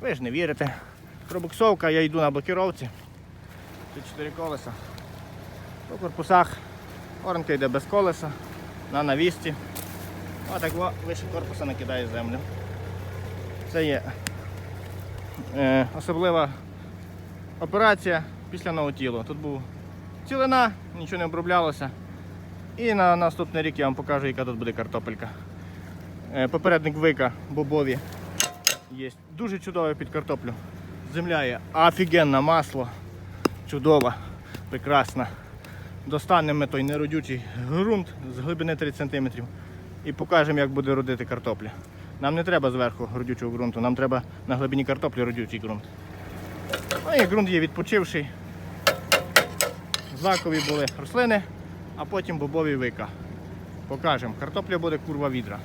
Ви ж не вірите. Пробуксовка, я йду на блокіровці. Тут чотири колеса. По корпусах оранка йде без колеса, на навісті. Отак во, вище корпуса накидає землю. Це є е, особлива операція після новотілу. Тут був цілина, нічого не оброблялося. І на наступний рік я вам покажу, яка тут буде картопелька. Е, Попередник вика бобові є дуже чудове під картоплю. Земля є офігенне масло, чудова, прекрасна. Достанемо той неродючий ґрунт з глибини 30 см і покажемо, як буде родити картопля. Нам не треба зверху родючого ґрунту, нам треба на глибині картоплі родючий ґрунт. Ну і ґрунт є відпочивший. Злакові були рослини, а потім бобові вика. Покажемо. Картопля буде курва відра.